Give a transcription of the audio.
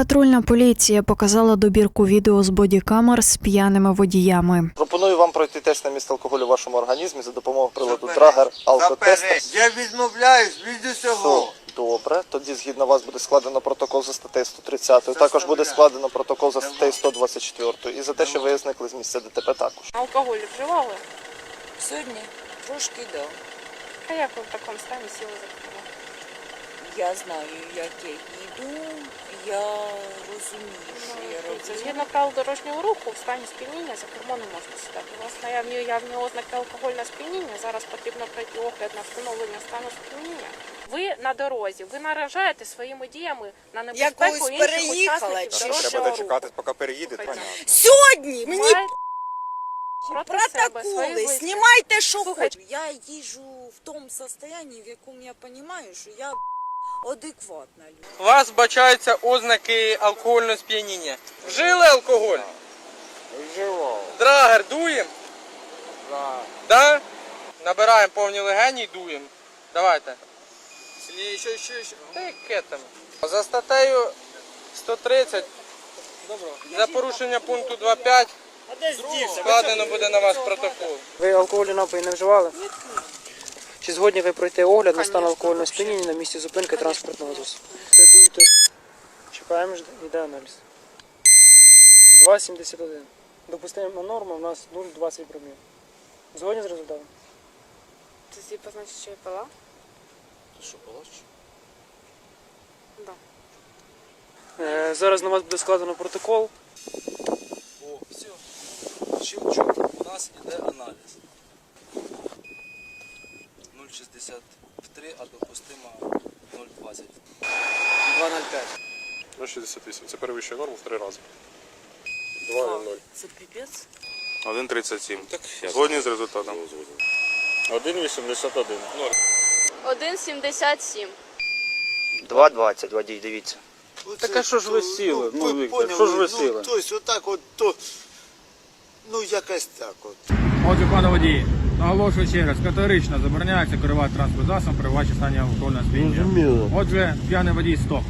Патрульна поліція показала добірку відео з бодікамер з п'яними водіями. Пропоную вам пройти тест на місце алкоголю в вашому організмі за допомогою приладу Заперечь. Драгер Алкотестер. Я відмовляюсь від усього. Все добре. Тоді згідно вас буде складено протокол за статтею 130. Також буде складено протокол за статтею 124. І за те, що ви зникли з місця ДТП також. Алкоголь вживали? Сьогодні трошки да. А як ви в такому стані сіли за кермо? Я знаю, як я їду, я розумію, що я Це роблю. згідно правил дорожнього руху в стані сп'яніння за кермо не можна сідати. У вас наявні явні ознаки алкогольного сп'яніння. Зараз потрібно пройти огляд на встановлення стану сп'яніння. Ви на дорозі, ви наражаєте своїми діями на небезпеку Якось інших переїхала, учасників чи дорожнього Треба руху. дочекати, поки переїде, Слухайте, понятно. Сьогодні мені маєте проти себе свої протоколи, знімайте, що Слухайте. хочете. Я їжу в тому стані, в якому я розумію, що я адекватна людина. У вас бачаються ознаки алкогольного сп'яніння. Вжили алкоголь? Вживав. Драгер дуємо? Да. Набираємо повні легені і дуємо. Давайте. Ще, ще, ще. Та яке там? За статтею 130 за порушення пункту 2.5 складено буде на вас протокол. Ви алкогольні напої не вживали? Чи згодні ви пройти огляд на стан алкогольного сп'яніння на місці зупинки транспортного засобу? Дуйте. Чекаємо, йде аналіз. 2,71. Допустима норма у нас 0,20 проміл. Згодні з результатом? Це типу, значить, що я пила? Ти що, палач? Да. Е, зараз на вас буде складено протокол. О, все. Щелчок. У нас іде аналіз. 0,63, а допустимо 0,20. 2,05. 0,68. Це перевищує норму в три рази. 2,0. Це піпець. 1,37. Згодні з результатом. 1,81. 1,77. 2,20 водій, дивіться. Так а що ж ви сіли? Ну, Віктор, що ж ви ну, сіли? Тобто, отак от, то, ну, якось так от. Отже, пане водії, наголошую ще раз, категорично забороняється керувати транспорт засобом при вашій стані алкогольного сп'яніння. Отже, п'яний водій стоп.